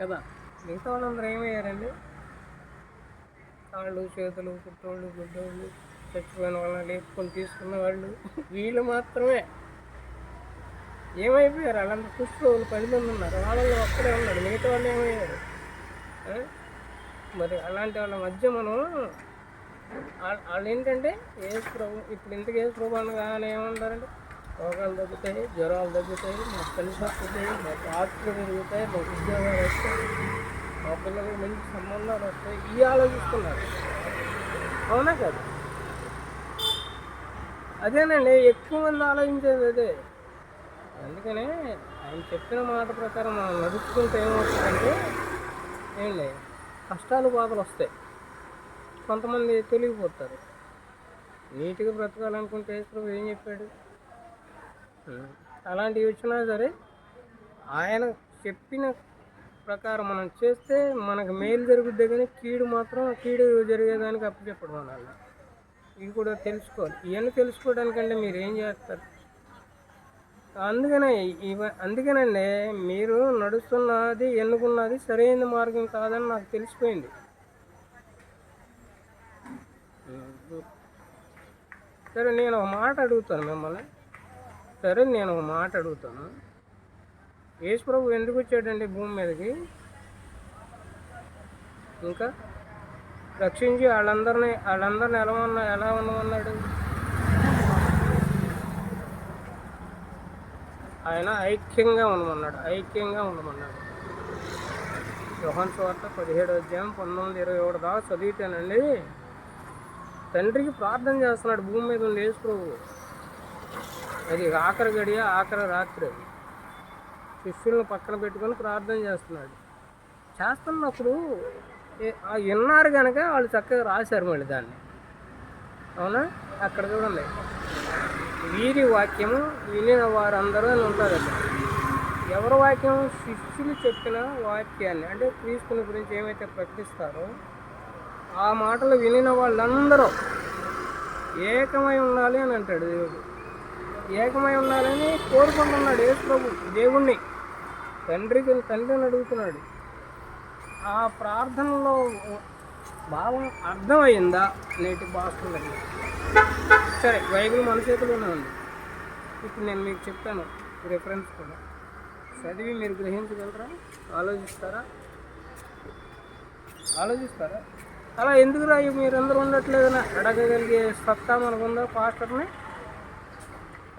కదా? మిగతా వాళ్ళందరూ ఏమయ్యారండి కాళ్ళు చేతులు పుట్టోళ్ళు గుడ్డోళ్ళు చచ్చిపోయిన వాళ్ళని లేపుకొని తీసుకున్న వాళ్ళు వీళ్ళు మాత్రమే. ఏమైపోయారు? అలాంటి పుష్పలు పది మంది ఉన్నారు. వాళ్ళలో ఒక్కడే ఉన్నాడు. మిగతా వాళ్ళు ఏమయ్యారు మరి అలాంటి వాళ్ళ మధ్య మనం వాళ్ళు ఏంటంటే ఏ ప్రభు ఇప్పుడు ఇంతకు ఏ ప్రభు అనగానే ఏమంటారంటే రోగాలు తగ్గుతాయి జ్వరాలు తగ్గుతాయి మా కలిసి వస్తుంది మా ఆస్తులు పెరుగుతాయి మా ఉద్యోగాలు వస్తాయి మా పిల్లలకు మంచి సంబంధాలు వస్తాయి ఇవి ఆలోచిస్తున్నారు. అవునా కదా? అదేనండి ఎక్కువ మంది ఆలోచించేది అదే. అందుకనే ఆయన చెప్పిన మాట ప్రకారం మనం నడుచుకుంటే ఏమవుతుందంటే ఏంటి కష్టాలు బాధలు వస్తాయి. కొంతమంది తొలిగిపోతారు. నీట్గా బ్రతకాలనుకుంటే ఏం చెప్పాడు? అలాంటివి వచ్చినా సరే. ఆయన చెప్పిన ప్రకారం మనం చేస్తే మనకు మేలు జరుగుద్ది కానీ కీడు మాత్రం కీడు జరిగేదానికి అప్పచెప్పడం అనాలి. ఇది కూడా తెలుసుకోవాలి. ఇవన్నీ తెలుసుకోవడానికంటే మీరు ఏం చేస్తారు? అందుకనే ఇవ అందుకనండి మీరు నడుస్తున్నది ఎన్నుకున్నది సరైన మార్గం కాదని నాకు తెలిసిపోయింది. సరే నేను ఒక మాట అడుగుతాను మిమ్మల్ని. సరే నేను ఒక మాట అడుగుతాను. యేసు ప్రభు ఎందుకు వచ్చాడండి భూమి మీదకి? ఇంకా రక్షించి వాళ్ళందరినీ వాళ్ళందరిని ఎలా ఉన్నా ఎలా ఉండమన్నాడు? ఆయన ఐక్యంగా ఉండమన్నాడు ఐక్యంగా ఉండమన్నాడు. యోహన్ స్వార్త పదిహేడు అధ్యాయం పంతొమ్మిది ఇరవై ఒకటి దాకా చదివితేనండి తండ్రికి ప్రార్థన చేస్తున్నాడు భూమి మీద ఉండి యేసు ప్రభు. అది ఆఖరి గడియ ఆఖరి రాత్రి అది. శిష్యులను పక్కన పెట్టుకొని ప్రార్థన చేస్తున్నాడు. చేస్తున్నప్పుడు ఆ విన్నారు కనుక వాళ్ళు చక్కగా రాశారు మళ్ళీ దాన్ని. అవునా? అక్కడ చూడండి. వీరి వాక్యము వినిన వారందరూ అని ఉంటుంది అక్కడ ఎవరి వాక్యం? శిష్యులు చెప్పిన వాక్యాన్ని. అంటే క్రీస్తుని గురించి ఏమైతే ప్రకటిస్తారో ఆ మాటలు వినిన వాళ్ళందరూ ఏకమై ఉండాలి అని అంటాడు దేవుడు. ఏకమై ఉండాలని కోరుకుంటున్నాడు యేసు ప్రభు దేవుణ్ణి. తండ్రికి తండ్రిని అడుగుతున్నాడు. ఆ ప్రార్థనలో భావం అర్థమైందా? నేటి భాషలకి సరే బైబిల్ మన చేతిలోనే ఉంది. ఇప్పుడు నేను మీకు చెప్తాను రిఫరెన్స్ కూడా. చదివి మీరు గ్రహించగలరా? ఆలోచిస్తారా? ఆలోచిస్తారా? అలా ఎందుకు రాయి? మీరందరూ ఉండట్లేదని? అడగగలిగే సత్తా మనకుందా? పాస్టర్ని?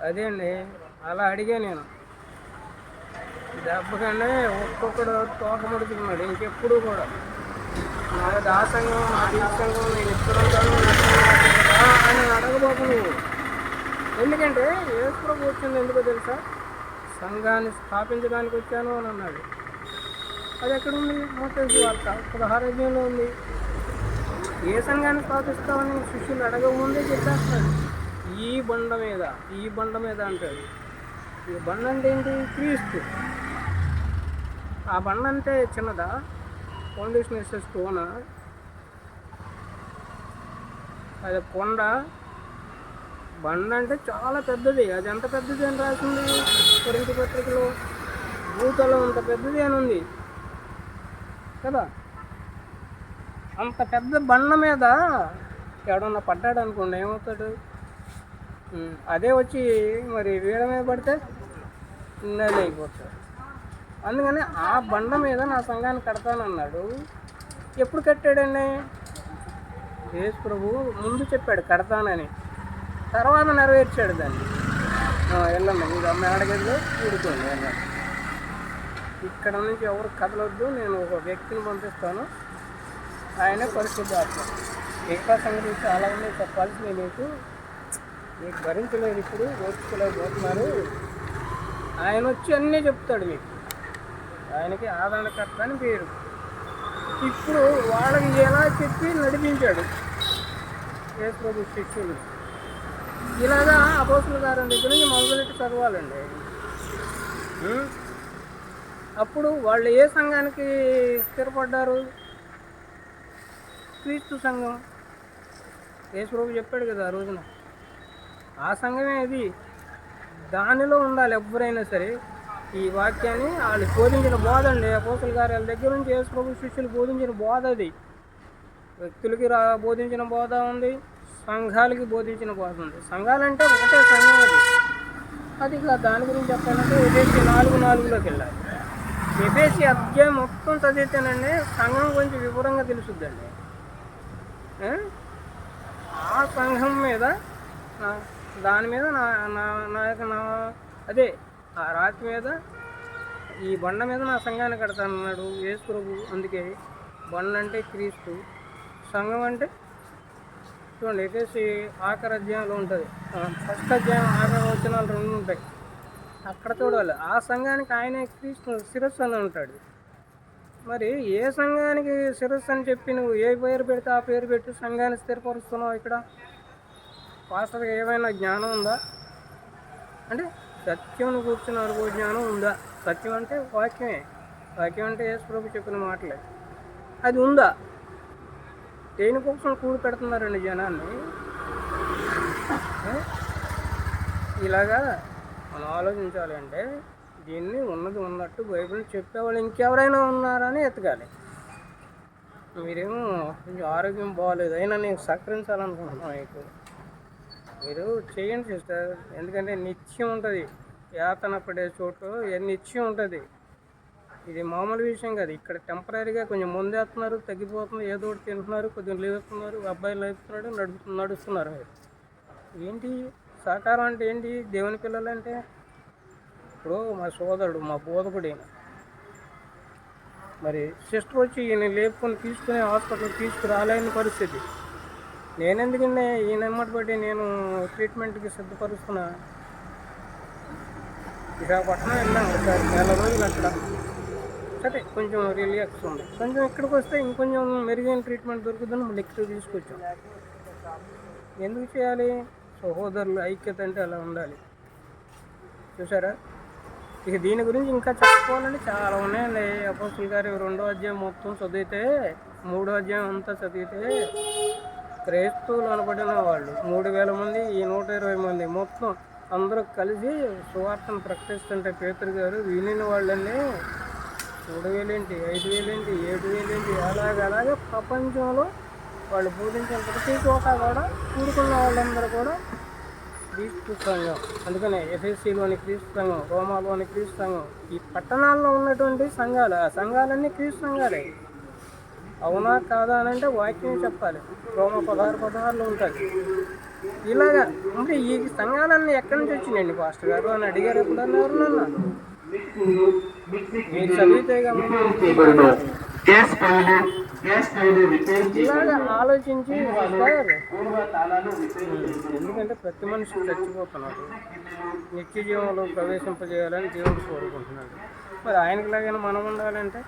అదే అండి అలా అడిగా నేను. దెబ్బకనే ఒక్కొక్కడు తోక ముడుతున్నాడు ఇంకెప్పుడు కూడా. నా దాసంగం నా దీసంగం నేను ఇక్కడ ఉంటాను అని అడగబోకు నువ్వు. ఎందుకంటే యేసుప్రభు వచ్చింది ఎందుకో తెలుసా? సంఘాన్ని స్థాపించడానికి వచ్చాను అని అన్నాడు. అది ఎక్కడ ఉంది? మోటేజ్ వార్త పదహారోగ్యంలో ఉంది. ఏ సంఘాన్ని స్థాపిస్తామని శిష్యులు అడగకముందే చెప్పేస్తాడు ఈ బండ మీద ఈ బండ మీద అంటాడు ఈ బండ అంటే ఏంటి? క్రీస్తు. ఆ బండ అంటే చిన్నదా? ఫౌండేషన్ వేసే స్టోన్ అది కొండ. బండ అంటే చాలా పెద్దది. అది ఎంత పెద్దది అని రాసింది? కొరింటి పత్రికలో. భూతలం అంత పెద్దది అని ఉంది. కదా? అంత పెద్ద బండ మీద ఎవడన్నా పడ్డాడు అనుకోండి ఏమవుతాడు? అదే వచ్చి మరి వీడ మీద పడితే నెల అందుకని ఆ బండ మీద నా సంఘాన్ని కడతానన్నాడు. ఎప్పుడు కట్టాడండి? యేసు ప్రభు ముందు చెప్పాడు కడతానని. తర్వాత నెరవేర్చాడు దాన్ని. ఆ, వెళ్ళండి మీరు ఆడగదిలో కూడుకోండి వెళ్ళండి ఇక్కడ నుంచి ఎవరు కదలొద్దు నేను ఒక వ్యక్తిని పంపిస్తాను. ఆయనే పరిశుద్ధాత్మ. మిగతా సంగతి చాలా ఉన్నాయి చెప్పాల్సినవి మీకు మీకు భరించలేదు ఇప్పుడు ఓర్చుకోలేకపోతున్నారు ఆయన వచ్చి అన్నీ చెప్తాడు మీకు. ఆయనకి ఆదరణకర్త అని పేరు. ఇప్పుడు వాళ్ళకి ఎలా చెప్పి నడిపించాడు యేసు ప్రభు శిష్యులు. ఇలాగా అపోసుల గారి దగ్గర నుంచి మొదలెట్టి చదవాలండి. అప్పుడు వాళ్ళు ఏ సంఘానికి స్థిరపడ్డారు? క్రీస్తు సంఘం. యేసుప్రభు చెప్పాడు కదా ఆ రోజున. ఆ సంఘమే ఇది. దానిలో ఉండాలి ఎవరైనా సరే ఈ వాక్యాన్ని. వాళ్ళు బోధించిన బోధ అండి. అపోసల గారి వాళ్ళ దగ్గర నుంచి యేసు ప్రభు శిష్యులు బోధించిన బోధ అది. వ్యక్తులకి రా బోధించిన బోధ ఉంది. సంఘాలకి బోధించిన బోధ ఉంది. సంఘాలంటే ఒకటే సంఘం అది. అది ఇక దాని గురించి చెప్పాలంటే ఎఫ్ఎస్సి నాలుగు నాలుగులోకి వెళ్ళాలి. ఎఫ్ఎస్సి అధ్యాయం మొత్తం చదివితేనండి సంఘం గురించి వివరంగా తెలుసుద్దండి. ఆ? ఆ సంఘం మీద దాని మీద నా నా నా యొక్క నా అదే ఆ రాతి మీద ఈ బండ మీద నా సంఘాన్ని కడతానన్నాడు యేసు ప్రభు. అందుకే బండ అంటే క్రీస్తు సంఘం అంటే చూడండి ఎఫ్ఎస్సి ఆఖరి అధ్యాయంలో ఉంటుంది. ఫస్ట్ అధ్యాయం ఆఖరి వచనాలు రెండు ఉంటాయి. అక్కడ చూడాలి. ఆ సంఘానికి ఆయనే క్రీస్తు శిరస్సు అని ఉంటాడు మరి ఏ సంఘానికి శిరస్సు అని చెప్పి నువ్వు ఏ పేరు పెడితే ఆ పేరు పెట్టి సంఘాన్ని స్థిరపరుస్తున్నావు ఇక్కడ? పాస్టర్కి ఏమైనా జ్ఞానం ఉందా? అంటే సత్యం కూర్చున్న వరకు జ్ఞానం ఉందా? సత్యం అంటే వాక్యమే. వాక్యం అంటే యేసు ప్రభు చెప్పిన మాటలే. అది ఉందా? దేనికోసం కూడి పెడుతున్నారండి జనాన్ని? ఇలాగా మనం ఆలోచించాలి అంటే దీన్ని ఉన్నది ఉన్నట్టు బైబిల్ చెప్పేవాళ్ళు ఇంకెవరైనా ఉన్నారని ఎతకాలి. మీరేమో కొంచెం ఆరోగ్యం బాగాలేదు అయినా నేను సహకరించాలనుకుంటున్నాను ఎక్కువ మీరు చేయండి సిస్టర్. ఎందుకంటే నిత్యం ఉంటుంది. యాతన పడే చోటు నిత్యం ఉంటుంది. ఇది మామూలు విషయం కాదు. ఇక్కడ టెంపరీగా కొంచెం ముందేస్తున్నారు తగ్గిపోతున్నారు ఏదో ఒకటి తింటున్నారు కొద్దిగా లేపుతున్నారు అబ్బాయి లేపుతున్నాడు నడుపు నడుస్తున్నారు మీరు. ఏంటి? సహకారం అంటే ఏంటి? దేవుని పిల్లలు అంటే? ఇప్పుడు మా సోదరుడు మా బోధకుడు మరి సిస్టర్ వచ్చి ఈయన లేపుకొని తీసుకుని హాస్పిటల్కి తీసుకురాలేని పరిస్థితి. నేనెందుకండి? ఈయన ఎమ్మటి బట్టి నేను ట్రీట్మెంట్కి సిద్ధపరుస్తున్నా. విశాఖపట్నం వెళ్ళాం ఒకసారి నెల రోజులు అక్కడ. సరే కొంచెం రిలాక్స్ ఉంది. కొంచెం ఇక్కడికి వస్తే ఇంకొంచెం మెరుగైన ట్రీట్మెంట్ దొరుకుతుందని మళ్ళీ ఇక్కడ తీసుకొచ్చాం. ఎందుకు చేయాలి? సహోదరులు ఐక్యత అంటే అలా ఉండాలి. చూసారా? ఇక దీని గురించి ఇంకా చెప్పుకోవాలంటే చాలా ఉన్నాయండి. అపోసులు గారి రెండో అధ్యాయం మొత్తం చదివితే మూడో అధ్యాయం అంతా చదివితే క్రైస్తవులు అనబడిన వాళ్ళు. మూడు వేల మంది ఈ నూట ఇరవై మంది. మొత్తం అందరూ కలిసి సువార్తను ప్రకటిస్తుంటే పేతురు గారు వినిన వాళ్ళని మూడు వేలేంటి ఐదు వేలేంటి ఏడు వేలేంటి అలాగ అలాగే ప్రపంచంలో వాళ్ళు బోధించిన ప్రతి చోట కూడా కూడుకున్న వాళ్ళందరూ కూడా క్రీస్తు సంఘం. అందుకనే ఎఫ్ఎస్సిలోని క్రీస్తు సంఘం రోమాలోని క్రీస్తు సంఘం ఈ పట్టణాల్లో ఉన్నటువంటి సంఘాలు ఆ సంఘాలన్నీ క్రీస్తు సంఘాలే. అవునా కాదా అని అంటే వాక్యం చెప్పాలి. రోమ పదహారు పదహారులో ఉంటుంది. ఇలాగా అంటే ఈ సంఘాలన్నీ ఎక్కడి నుంచి వచ్చినాయండి పాస్టర్ గారు అని అడిగారు ఎప్పుడన్నా ఎవరన్నా మీరు చదివితే ఇలాగా ఆలోచించి ఎందుకంటే ప్రతి మనిషి చచ్చిపోతున్నాడు. నిత్య జీవంలో ప్రవేశింపజేయాలని దేవుడు కోరుకుంటున్నాడు. మరి ఆయనకిలాగైనా మనం ఉండాలంటే?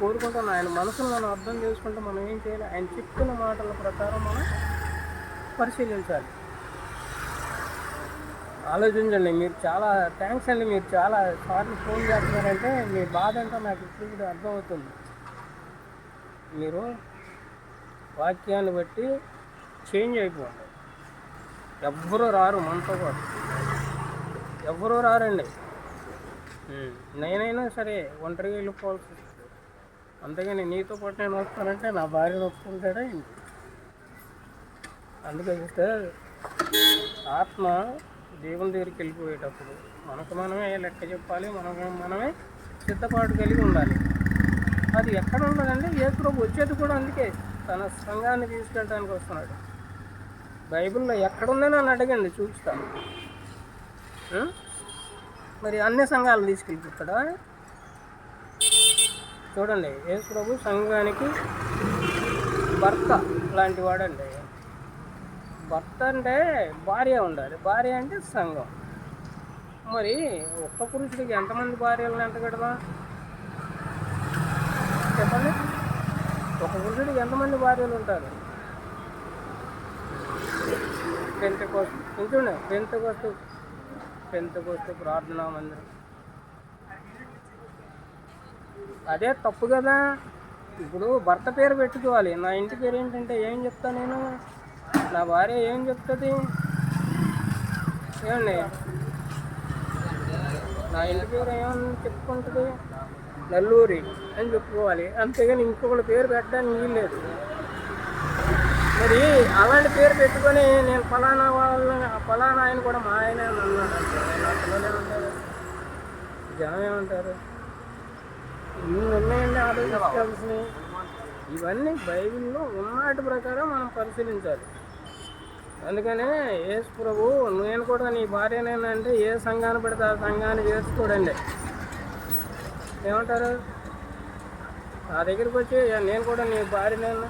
కోరుకుంటున్నాను ఆయన మనసును మనం అర్థం చేసుకుంటే మనం ఏం చేయాలి? ఆయన చెప్పిన మాటల ప్రకారం మనం పరిశీలించాలి. ఆలోచించండి. మీరు చాలా థ్యాంక్స్ అండి. మీరు చాలా సార్లు ఫోన్ చేస్తున్నారంటే మీ బాధ ఏంటో నాకు ఇప్పుడు అర్థమవుతుంది. మీరు వాక్యాన్ని బట్టి చేంజ్ అయిపోండి. ఎవ్వరూ రారు మనతో పాటు. ఎవ్వరూ రారండి. నేనైనా సరే ఒంటరిగా వెళ్ళిపోవాల్సి అందుకని నీతో పాటు నేను వస్తానంటే నా భార్య ఒప్పుకుంటాడా ఏంటి? అందుకని సార్ ఆత్మ దేవుని దగ్గరికి వెళ్ళిపోయేటప్పుడు మనకు మనమే లెక్క చెప్పాలి మనకు మనమే సిద్ధపాటు కలిగి ఉండాలి. అది ఎక్కడ ఉండదండి? ప్రభు వచ్చేది కూడా అందుకే తన సంఘాన్ని తీసుకెళ్ళడానికి వస్తున్నాడు. బైబిల్లో ఎక్కడుందని అని అడగండి చూపిస్తాను. మరి అన్ని సంఘాలు తీసుకెళ్ళిపోతాడా? చూడండి. యేసుప్రభు సంఘానికి భర్త లాంటి వాడండి. భర్త అంటే భార్య ఉండాలి. భార్య అంటే సంఘం. మరి ఒక్క పురుషుడికి ఎంతమంది భార్యలను ఎంత పెడదాం చెప్పండి. ఒక పురుషుడికి ఎంతమంది భార్యలు ఉంటారు? పెంత కోస్తు కూర్చోండి. పెంత కోస్తు పెంత కోస్తు ప్రార్థనా మందిరం. అదే తప్పు కదా. ఇప్పుడు భర్త పేరు పెట్టుకోవాలి. నా ఇంటి పేరు ఏంటంటే ఏం చెప్తా నేను? నా భార్య ఏం చెప్తుంది? ఏమండి? నా ఇంటి పేరు ఏమని చెప్పుకుంటుంది? నల్లూరి అని చెప్పుకోవాలి. అంతేగాని ఇంకొకటి పేరు పెట్టడానికి వీల్లేదు మరి అలాంటి పేరు పెట్టుకొని నేను ఫలానా వాళ్ళ ఫలానా ఆయన కూడా మా ఆయన అన్నాడు. అంటే నా పిల్లలు ఏమంటారు జనం ఏమంటారు? ఇన్ని ఉన్నాయండి ఆలోచించాల్సినవి ఇవన్నీ బైబిల్లో ఉన్నటి ప్రకారం మనం పరిశీలించాలి. అందుకనే యేసు ప్రభు నేను కూడా నీ భార్యనేనంటే ఏ సంఘాన్ని పెడితే ఆ సంఘాన్ని చేసుకోడండి ఏమంటారు? నా దగ్గరికి వచ్చి నేను కూడా నీ భార్యనేనా.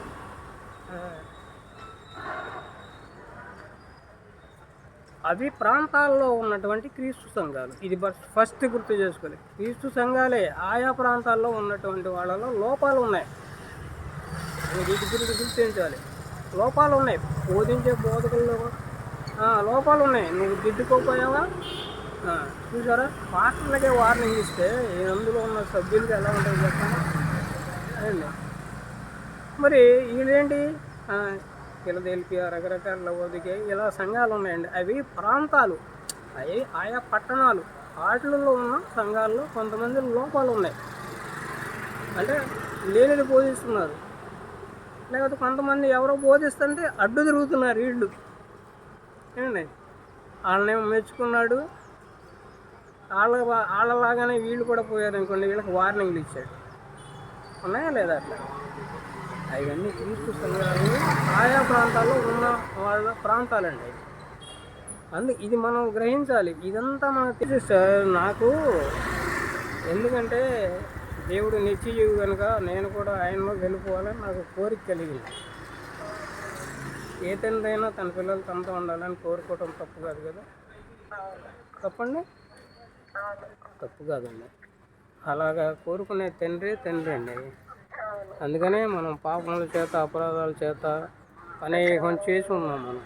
అవి ప్రాంతాల్లో ఉన్నటువంటి క్రీస్తు సంఘాలు. ఇది ఫస్ట్ గుర్తు చేసుకోవాలి. క్రీస్తు సంఘాలే ఆయా ప్రాంతాల్లో ఉన్నటువంటి వాళ్ళలో లోపాలు ఉన్నాయి. వీటి గురించి గుర్తించాలి. లోపాలు ఉన్నాయి. బోధించే బోధకుల్లో లోపాలు ఉన్నాయి. నువ్వు దిద్దుకోపోయావా చూసారా? పాస్టర్లకే వార్నింగ్ ఇస్తే అందులో ఉన్న సభ్యులకి ఎలా ఉంటుంది చెప్పండి? మరి వీళ్ళేంటి ఫిలదెల్ఫియా రకరకాల ఓదికే ఇలా సంఘాలు ఉన్నాయండి. అవి ప్రాంతాలు. అవి ఆయా పట్టణాలు. వాటిల్లో ఉన్న సంఘాల్లో కొంతమంది లోపాలు ఉన్నాయి. అంటే లేనిది బోధిస్తున్నారు. లేకపోతే కొంతమంది ఎవరో బోధిస్తుంటే అడ్డు తిరుగుతున్నారు వీళ్ళు. ఏమండి? వాళ్ళనేమో మెచ్చుకున్నాడు. వాళ్ళ వాళ్ళలాగానే వీళ్ళు కూడా పోయారు అనుకోండి వీళ్ళకి వార్నింగ్లు ఇచ్చాడు. ఉన్నాయా లేదా అట్లా? అవన్నీ క్రీస్తు ఆయా ప్రాంతాల్లో ఉన్న వాళ్ళ ప్రాంతాలండి అందు ఇది మనం గ్రహించాలి. ఇదంతా మనకు తెలుసు సార్ నాకు ఎందుకంటే దేవుడు నిత్యజీవి కనుక నేను కూడా ఆయనలో వెళ్ళిపోవాలని నాకు కోరిక కలిగింది. ఏ తండ్రి అయినా తన పిల్లలు తనతో ఉండాలని కోరుకోవటం తప్పు కాదు కదా? తప్పండి? తప్పు కాదండి. అలాగా కోరుకునే తండ్రి తండ్రి అండి అందుకనే మనం పాపముల చేత అపరాధాల చేత అనేకం చేసి ఉన్నాం మనం.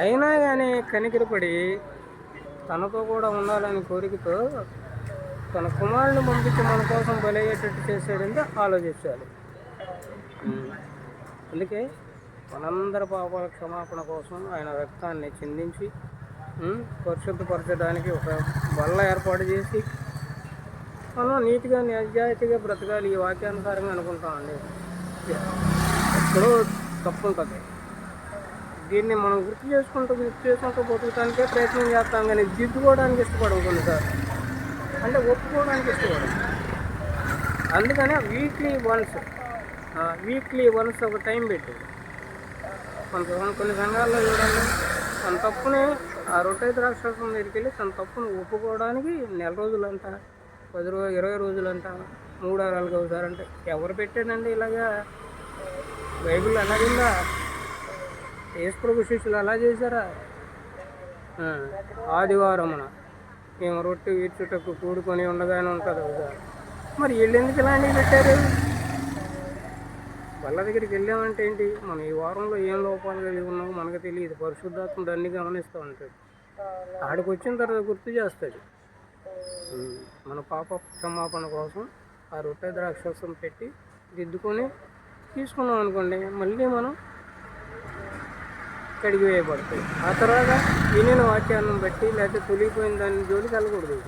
అయినా కానీ కనికిరపడి తనతో కూడా ఉండాలని కోరికతో తన కుమారుని పంపించి మన కోసం బలయ్యేటట్టు చేసాడంటే ఆలోచించాలి. అందుకే మనందరి పాపాల క్షమాపణ కోసం ఆయన రక్తాన్ని చిందించి పరిశుద్ధపరచడానికి ఒక బల్ల ఏర్పాటు చేసి మనం నీట్గా నిజాయితీగా బ్రతకాలి ఈ వాక్యానుసారంగా అనుకుంటామండి ఎక్కడో తప్పు ఉంటుంది. దీన్ని మనం గుర్తు చేసుకుంటూ గుర్తు చేసుకుంటూ బతుకుతానికే ప్రయత్నం చేస్తాం కానీ దిద్దుకోవడానికి ఇష్టపడవు కొన్నిసార్లు. అంటే ఒప్పుకోవడానికి ఇష్టపడం అందుకనే వీక్లీ వన్స్ వీక్లీ వన్స్ ఒక టైం పెట్టి. కొంత కొన్ని సంఘాల్లో చూడండి తన తప్పుని ఆ రొట్టె ద్రాక్ష దగ్గరికి వెళ్ళి తన తప్పును ఒప్పుకోవడానికి నెల రోజులంట. పది రోజు ఇరవై రోజులంట మూడు వారాలకు ఒకసారి అంటే ఎవరు పెట్టారండి ఇలాగా? బైబిల్ అలాగిందా యేసుప్రభు శిష్యులు అలా చేశారా? ఆదివారమున మేము రొట్టె వీర్చుటకు కూడుకొని ఉండగానే ఉంటుంది కదా. మరి వీళ్ళు ఎందుకు ఇలాంటివి పెట్టారు? వాళ్ళ దగ్గరికి వెళ్ళామంటే ఏంటి? మనం ఈ వారంలో ఏం లోపాలు కలిగి ఉన్నామో మనకు తెలియదు. పరిశుద్ధాత్ముడు అన్ని గమనిస్తూ ఉంటాడు. ఆడికి వచ్చిన తర్వాత గుర్తు చేస్తాడు. మన పాప క్షమాపణ కోసం ఆ రొట్టె ద్రాక్షసం పెట్టి దిద్దుకొని తీసుకున్నాం అనుకోండి మళ్ళీ మనం కడిగి వేయబడతాయి. ఆ తర్వాత వినిన వాక్యాలను బట్టి లేకపోతే తొలిగిపోయిన దాని జోలికి వెళ్ళకూడదు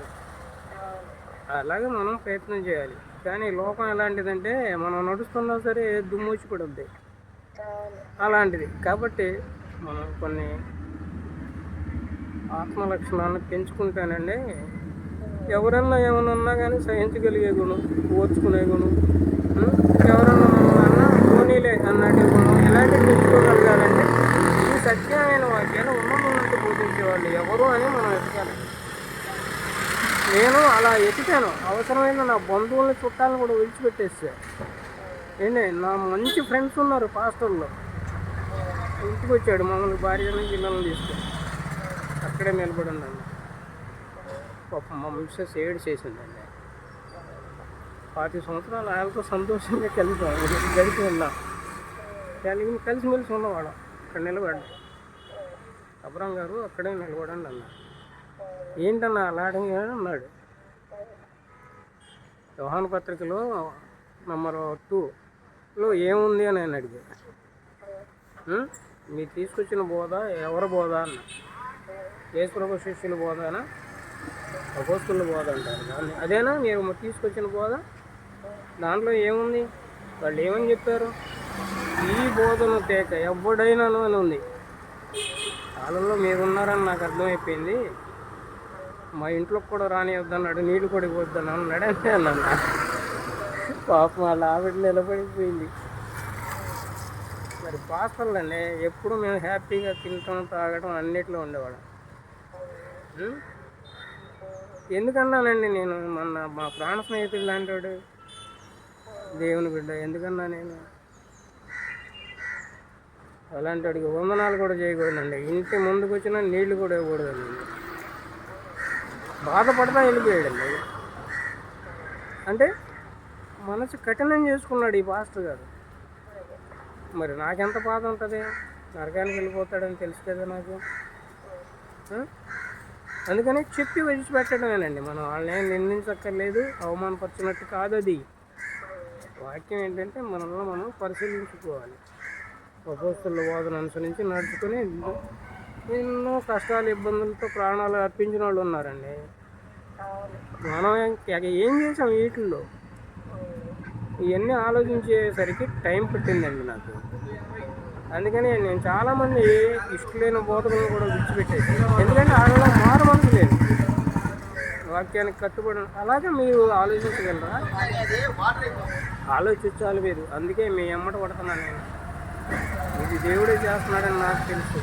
అలాగే మనం ప్రయత్నం చేయాలి. కానీ లోకం ఎలాంటిదంటే మనం నడుస్తున్నా సరే దుమ్మూచి పడుద్ది. అలాంటిది. కాబట్టి మనం కొన్ని ఆత్మలక్షణాన్ని పెంచుకుంటానండి. ఎవరన్నా ఏమైనా ఉన్నా కానీ సహించగలిగే గుణం ఓర్చుకునే గుణం ఎవరన్నా అన్నా పోనీలే అన్నట్టు గుణం. ఇలాంటి తెలుసుకోగలగాలంటే ఈ సత్యమైన వాక్యాలు ఉన్నత బోధించే వాళ్ళు ఎవరు అని మనం ఎతకాలి నేను అలా ఎతికాను అవసరమైన నా బంధువులని చుట్టాలను కూడా విడిచిపెట్టేసా ఏంటి నా మంచి ఫ్రెండ్స్ ఉన్నారు పాస్టర్లో. ఇంటికి వచ్చాడు మమ్మల్ని భార్యను పిల్లల్ని తీసుకొని. అక్కడే నిలబడి ఉన్నాను పాప మా మిస్సెస్ ఏడు చేసిందండి. పాతి సంవత్సరాలు ఆయనతో సంతోషంగా కలిసి. గడిపి ఉన్నాం కలిసి కలిసిమెలిసి ఉన్నవాడు అక్కడ నిలబడి అబ్రాం గారు అక్కడే నిలబడండి అన్నారు. ఏంటన్నా అలాంటి అన్నాడు. వ్యవహాన పత్రికలో నెంబర్ టూలో ఏముంది అని ఆయన అడిగాడు. మీరు తీసుకొచ్చిన బోధ ఎవరి బోధ? అన్న యేసుప్రభు శిష్యుల బోధనా? అపోస్తున్న బోధ అంటారు. దాన్ని అదేనా? మీరు తీసుకొచ్చిన బోధ? దాంట్లో ఏముంది? వాళ్ళు ఏమని చెప్పారు? ఈ బోధను తేక ఎవడైనాను అని ఉంది. కాలంలో మీరున్నారని నాకు అర్థమైపోయింది. మా ఇంట్లోకి కూడా రానివద్దన్నాడు నీళ్ళు కూడా ఇవ్వద్దని అన్నాడు అంటే అన్నాను. పాపం వాళ్ళ ఆవిడ నిలబడిపోయింది. మరి పాస్టర్లు అండి ఎప్పుడు మేము హ్యాపీగా తినటం తాగడం అన్నిట్లో ఉండేవాళ్ళం. ఎందుకన్నానండి నేను? మొన్న మా ప్రాణ స్నేహితుడు లాంటి వాడు దేవుని బిడ్డ ఎందుకన్నా నేను? అలాంటి వాడికి వందనాలు కూడా చేయకూడదండి. ఇంటి ముందుకు వచ్చినా నీళ్ళు కూడా ఇవ్వకూడదండి. బాధపడతా వెళ్ళిపోయాడండి. అంటే మనసు కఠినం చేసుకున్నాడు ఈ పాస్టర్ గారు. మరి నాకెంత బాధ ఉంటుంది? నరకానికి వెళ్ళిపోతాడని తెలుసు కదా నాకు. అందుకని చెప్పి విడిచిపెట్టడమేనండి మనం వాళ్ళని నిందించక్కర్లేదు అవమానపరిచినట్టు కాదు అది. వాక్యం ఏంటంటే మనల్ని మనం పరిశీలించుకోవాలి. అపోస్తుల వాదన అనుసరించి నడుచుకొని ఎన్నో కష్టాలు ఇబ్బందులతో ప్రాణాలు అర్పించిన వాళ్ళు ఉన్నారండి. మనం ఏం- ఏం చేసాం వీటిల్లో? ఇవన్నీ ఆలోచించేసరికి టైం పట్టిందండి నాకు. అందుకని నేను చాలామంది ఇష్టలేని బోధకులను కూడా విడిచిపెట్టేసి ఎందుకంటే ఆడలో మారు మనసు లేదు. వాక్యానికి కట్టుబడి అలాగే మీరు ఆలోచించగలరా? ఆలోచించాలి మీరు అందుకే మీ అమ్మట పడుతున్నాను నేను. ఇది దేవుడే చేస్తున్నాడని నాకు తెలుసు.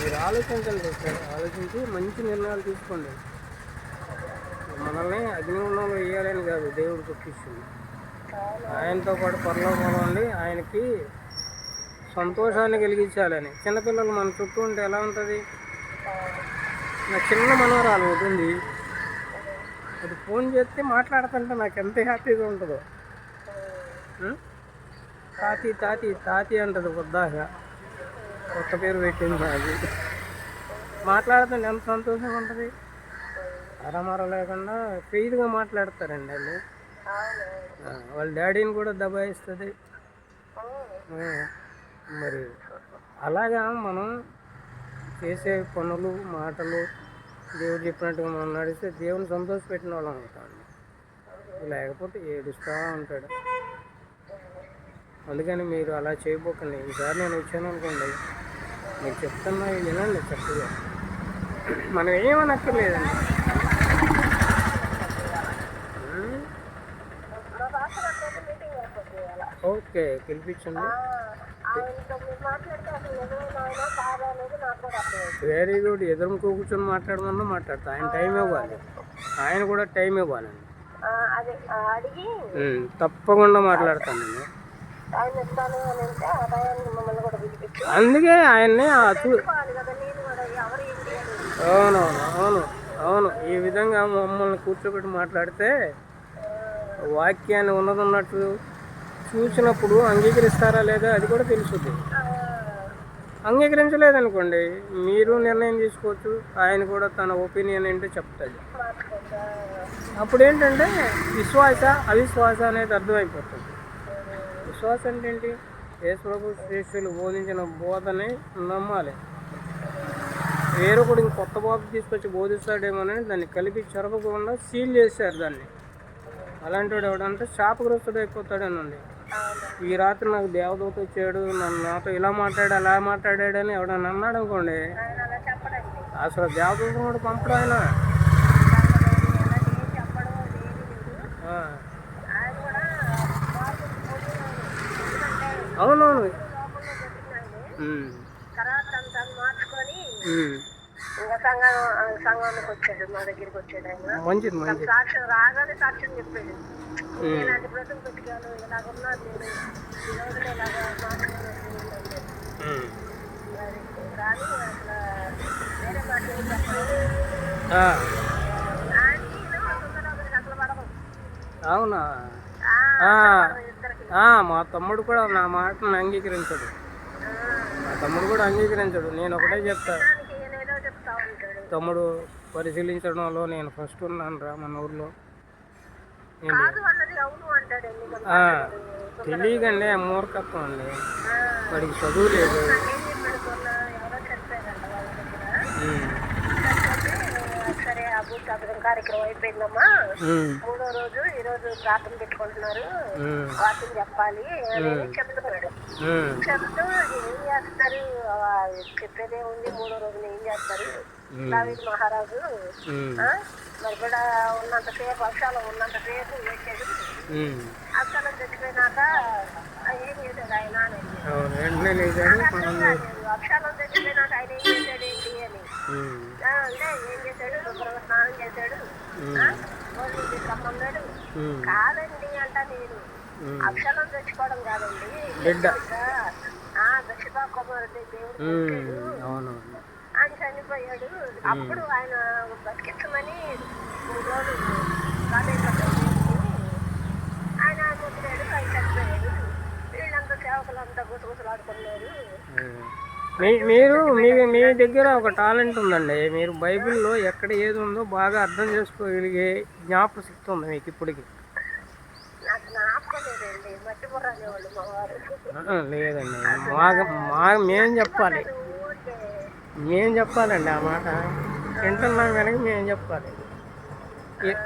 మీరు ఆలోచించండి. సార్ ఆలోచించి మంచి నిర్ణయాలు తీసుకోండి. మనల్ని అగ్నిగుండంలో వేయాలని కాదు దేవుడు పుట్టిస్తుంది ఆయనతో పాటు పరలోకంలో ఉండి ఆయనకి సంతోషాన్ని కలిగించాలని. చిన్నపిల్లలు మన చుట్టూ ఉంటే ఎలా ఉంటుంది? నా చిన్న మనవరాలు ఒకటి ఉంది అది ఫోన్ చేస్తే మాట్లాడుతుంటే నాకు ఎంత హ్యాపీగా ఉంటుందో? తాతి తాతి తాతి అంటది వద్దాక కొత్త పేరు పెట్టింది అది. మాట్లాడుతుంటే ఎంత సంతోషంగా ఉంటుంది? అరమర లేకుండా ఫ్రీగా మాట్లాడతారండి వాళ్ళు. వాళ్ళ డాడీని కూడా దబాయిస్తుంది. మరి అలాగా మనం చేసే పనులు మాటలు దేవుడు చెప్పినట్టుగా మనం నడిస్తే దేవుని సంతోషపెట్టిన వాళ్ళం అవుతామండి లేకపోతే ఏడుస్తూ ఉంటాడు. అందుకని మీరు అలా చేయబోకండి. ఈసారి నేను వచ్చాను అనుకోండి. మీరు చెప్తున్నా వినండి చక్కగా. మనం ఏమనక్కర్లేదండి? ఓకే పిలిపించండి. వెరీ గుడ్ ఎదురుకు కూర్చొని మాట్లాడమన్నా మాట్లాడతా. ఆయన టైం ఇవ్వాలి. ఆయన కూడా టైం ఇవ్వాలండి తప్పకుండా మాట్లాడతాను నేను. ఆయన ఇస్తాను అని అంటే ఆ టయానికి మమ్మల్ని కూడా పిలిపించి. అందుకే ఆయన్ని అవునవును అవును అవును ఈ విధంగా మమ్మల్ని కూర్చోబెట్టి మాట్లాడితే వాక్యాన్ని ఉన్నదన్నట్టు చూసినప్పుడు అంగీకరిస్తారా లేదా అది కూడా తెలుస్తుంది అంగీకరించలేదనుకోండి మీరు నిర్ణయం తీసుకోవచ్చు ఆయన కూడా తన ఒపీనియన్ ఏంటో చెప్తాడు. అప్పుడు ఏంటంటే విశ్వాస అవిశ్వాస అనేది అర్థమైపోతుంది. విశ్వాసం అంటే ఏంటి? యేసు ప్రభు బోధించిన బోధని నమ్మాలి. వేరొకడు కొత్త బోధ తీసుకొచ్చి బోధిస్తాడేమోనని దాన్ని కలిపి చెరపకుండా సీల్ చేశారు దాన్ని. అలాంటి వాడు ఎవడంటే శాపగ్రస్తుడు అయిపోతాడని ఉంది ఈ రాత్రి నాకు దేవదూత వచ్చాడు నన్ను నాతో ఇలా మాట్లాడు అలా మాట్లాడాడని ఎవడన్నా అన్నాడు అనుకోండి. అసలు దేవదూత కూడా పంపడు ఆయన. అవునవును. తర్వాత మార్చుకొని. ఇంకా సంఘం వచ్చాడు మా దగ్గరికి వచ్చాడు ఆయన. మంచిది మంచిది. సాక్ష్యం రాగానే సాక్ష్యం చెప్పాడు. ఇలాంటి బ్రతుకు పెట్టుకాను నేను ఈ రోజున ఇలాగ మాట్లాడుతున్నాను అట్లా వేరే అవునా మా తమ్ముడు కూడా నా మాటను అంగీకరించడు. మా తమ్ముడు కూడా అంగీకరించడు. నేను ఒకటే చెప్తా దానికి నేనేదో చెప్తా ఉంటాడు తమ్ముడు పరిశీలించడంలో నేను ఫస్ట్ ఉన్నాను రా మన ఊర్లో. ఆ, తెలియకండి మూర్ఖత్వం అండి. వాడికి చదువు లేదు. సరే పూజ చదవడం కార్యక్రమం అయిపోయిందమ్మా. మూడో రోజు ఈ రోజు ప్రార్థన పెట్టుకుంటున్నారు. వాక్యం చెప్పాలి చెప్తున్నాడు. చెప్తూ ఏం చేస్తారు? ఆ, చెప్పేదే ఉంది. మూడో రోజున ఏం చేస్తారు? దావీద్ మహారాజు. మరి కూడా ఉన్నంతసేపు వర్షాలు ఉన్నంతసేపు ఉమ్. అసలు చచ్చిపోయినాక ఏం చేశాడు ఆయన అక్షాలం చచ్చిపోయినాక ఆయన ఏం చేశాడు ఏంటి అని. అంటే ఏం చేశాడు శుభ్రంగా స్నానం చేశాడు ఉమ్, కాదండి అంట నేను. అక్షరం తెచ్చుకోవడం కాదండి. బిడ్డ. దశిపా కుమారుడి దేవుడు. అవును చనిపోయాడు. అప్పుడు ఆయన బతికించమని ఆయన ముద్రాడు ఆయన చనిపోయాడు. వీళ్ళంతా సేవకులంతా గుసగుసలాడుకున్నారు. మీరు మీ మీ దగ్గర ఒక టాలెంట్ ఉందండి. మీరు బైబిల్లో ఎక్కడ ఏది ఉందో బాగా అర్థం చేసుకోగలిగే జ్ఞాపక శక్తి ఉంది మీకు ఇప్పటికి. లేదండి. మా మా మేము చెప్పాలి. మేము చెప్పాలండి ఆ మాట? వింటున్నాం కనుక మేము చెప్పాలి? ఈ-?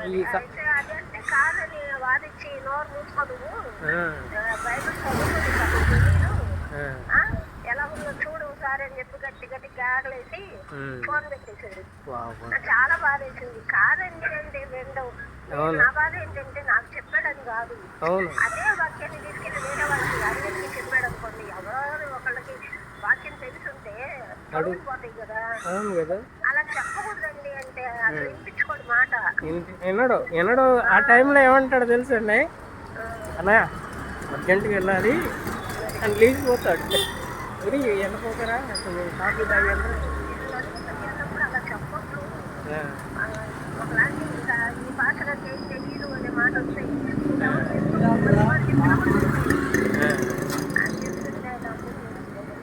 ఎలా ఉందో చూడు అని చెప్పి గట్టి గట్టి గాగలేసి. ఫోన్ పెట్టేశాడు. చాలా బాధ వేసింది కాదండి అంటే రెండో. నా బాధ ఏంటంటే నాకు చెప్పాడని కాదు. అదే వాక్యాన్ని తీసుకెళ్ళి వేరే వాళ్ళకి అడిగి చెప్పాడు అనుకోండి ఎవరు ఒకళ్ళకి వాక్యం తెలుసుంటే అడుగు అవును కదా. వినడు వినడు. ఆ టైంలో ఏమంటాడు తెలుసండి అన్నయ్య? అర్జెంటుగా వెళ్ళాలి. అని లేచిపోతాడు ఉరి వెళ్ళిపోకరా కొంచెం కాఫీ నాకు.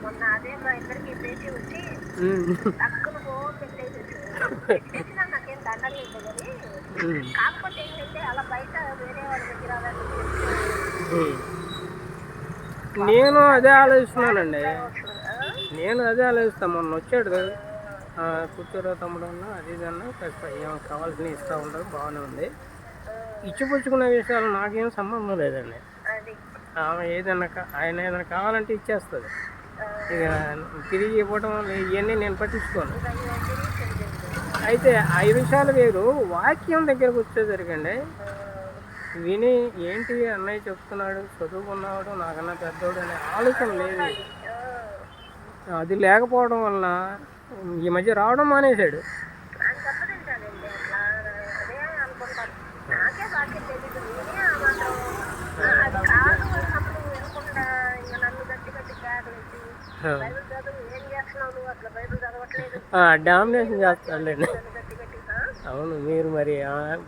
మొన్న అదే మా ఇద్దరికి పేచి వచ్చి కాకపోతే ఏంటంటే అలా బయట వేరే వాళ్ళ దగ్గర నేను అదే ఆలోచిస్తున్నానండి? నేను అదే ఆలోచిస్తాను మొన్న వచ్చాడు. కదా కూర్చోరా తమ్ముడు అన్న అది ఇది అన్న కాస్త ఏం కావాల్సినవి ఇస్తూ ఉంటారు బాగానే ఉంది. ఇచ్చిపుచ్చుకునే విషయాలు నాకేం సంబంధం లేదండి. ఆమె ఏదైనా కా- ఆయన ఏదైనా కావాలంటే ఇచ్చేస్తుంది. ఇక తిరిగి ఇవ్వడం ఇవన్నీ నేను పట్టించుకోను. అయితే ఐదు విషయాలు వేరు వాక్యం దగ్గరకు వచ్చేసరికండి. విని ఏంటి అన్నయ్య చెప్తున్నాడు చదువుకున్నాడు నాకన్నా పెద్దోడు అనే ఆలోచన లేదు. అది లేకపోవడం వలన ఈ మధ్య రావడం మానేశాడు ఆయన తప్పదంటాడండి అట్లా అదే అనుకుంటాను నాకే వాక్యం తెలియదు నేనే ఆ మాత్రం ఆ, అది కాదు అన్నప్పుడు వినకుండా ఇంకా నన్ను గట్టి గట్టి కేకలేసి బైబిల్ చదువు ఏం చేస్తున్నావు నువ్వు అట్లా బైబిల్ చదవట్లేదు డామినేషన్ చేస్తాడండి అవును మీరు మరి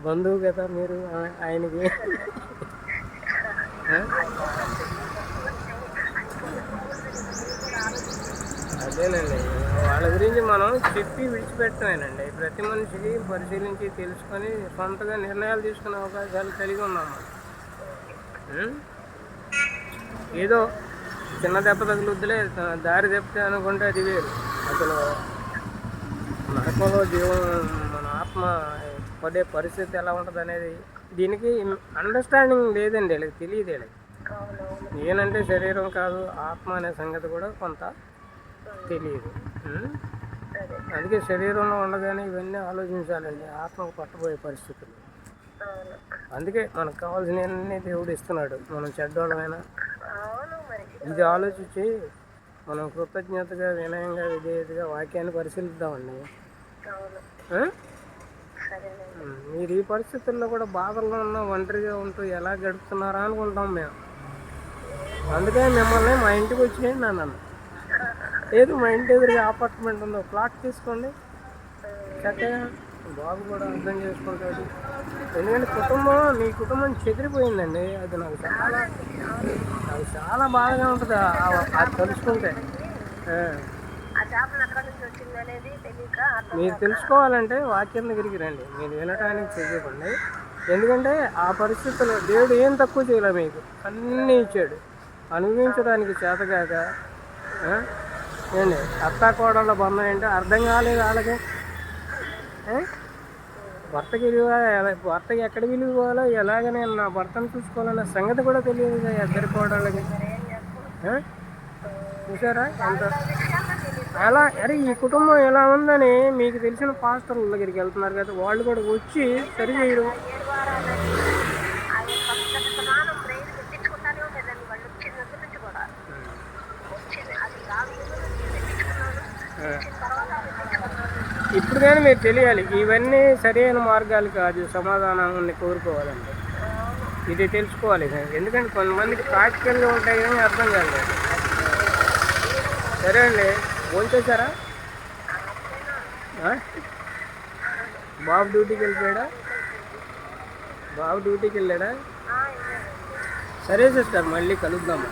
బంధువు కదా మీరు ఆయనకి. అదేనండి వాళ్ళ గురించి మనం చెప్పి విడిచిపెట్టమేనండి. ప్రతి మనిషికి పరిశీలించి తెలుసుకొని సొంతగా నిర్ణయాలు తీసుకునే అవకాశాలు కలిగి ఉన్నాము ఏదో చిన్న దెబ్బ తగులుద్దులే దారి దెబ్బతే అనుకుంటే అది వేరు. అసలు నరకంలో జీవం మన ఆత్మ పడే పరిస్థితి ఎలా ఉంటుంది అనేది దీనికి అండర్స్టాండింగ్ లేదండి వీళ్ళకి తెలియదు వీళ్ళకి. నేనంటే శరీరం కాదు ఆత్మ అనే సంగతి కూడా కొంత తెలియదు. అందుకే శరీరంలో ఉండగానే ఇవన్నీ ఆలోచించాలండి ఆత్మకు పట్టబోయే పరిస్థితులు. అందుకే మనకు కావాల్సినవన్నీ దేవుడు ఇస్తున్నాడు మనం చెడ్డోళ్ళమైనా. అవును ఇది ఆలోచించి మనం కృతజ్ఞతగా వినయంగా విధేయతగా వాక్యాన్ని పరిశీలిద్దామండి. మీరు ఈ పరిస్థితుల్లో కూడా బాధల్లో ఉన్న ఒంటరిగా ఉంటూ ఎలా గడుపుతున్నారా అనుకుంటాం మేము. అందుకే మిమ్మల్ని మా ఇంటికి వచ్చేయండి అన్నాను. లేదు మా ఇంటి ఎదురుగా అపార్ట్మెంట్ ఉందో ప్లాట్ తీసుకోండి. చక్కగా బాబు కూడా అర్థం చేసుకుంటాడు. ఎందుకంటే కుటుంబం మీ కుటుంబం చెదిరిపోయిందండి. అది నాకు చాలా నాకు చాలా బాధగా ఉంటుంది అది అర్థం మీరు తెలుసుకోవాలంటే వాక్యం దగ్గరికి రండి. మీరు వినటానికి చెయ్యకండి ఎందుకంటే ఆ పరిస్థితుల్లో దేవుడు ఏం తక్కువ చేయలే మీకు. అన్నీ ఇచ్చాడు. అనుభవించడానికి చేతగాక? ఏండి అత్తా కోడళ్ళ బంధం ఏంటో అర్థం కాలేదు వాళ్ళకి? భర్తకి విలువ భర్తకి ఎక్కడ విలువ పోవాలో? ఎలాగ నేను నా భర్తను చూసుకోవాలన్న సంగతి కూడా తెలియదు ఇద్దరు కోడళ్ళకి చూసారా? ఎంత అలా అరే ఈ కుటుంబం ఎలా ఉందని మీకు తెలిసిన పాస్టర్ల దగ్గరికి వెళ్తున్నారు కదా వాళ్ళు కూడా వచ్చి సరి చేయడం ఏడు వారాలని అది ఫస్ట్ సమానం బ్రెయిన్ తెప్పించుకుంటానే ఉండేదాన్ని వాళ్ళు వచ్చిన దగ్గర నుంచి కూడా వచ్చింది అది కాదు తెప్పించుకున్నాను వచ్చిన తర్వాత అది తెచ్చుకున్నాను ఇప్పుడు కానీ మీరు తెలియాలి ఇవన్నీ సరైన మార్గాలు కాదు సమాధానాన్ని కోరుకోవాలంటే. ఇది తెలుసుకోవాలి ఎందుకంటే కొంతమందికి ప్రాక్టికల్గా ఉంటాయి కానీ అర్థం కాదు సరే అండి భోంచేశారా బాబు డ్యూటీకి వెళ్ళిపోయాడా? బాబు డ్యూటీకి వెళ్ళాడా? సరే సిస్టర్ మళ్ళీ కలుద్దామా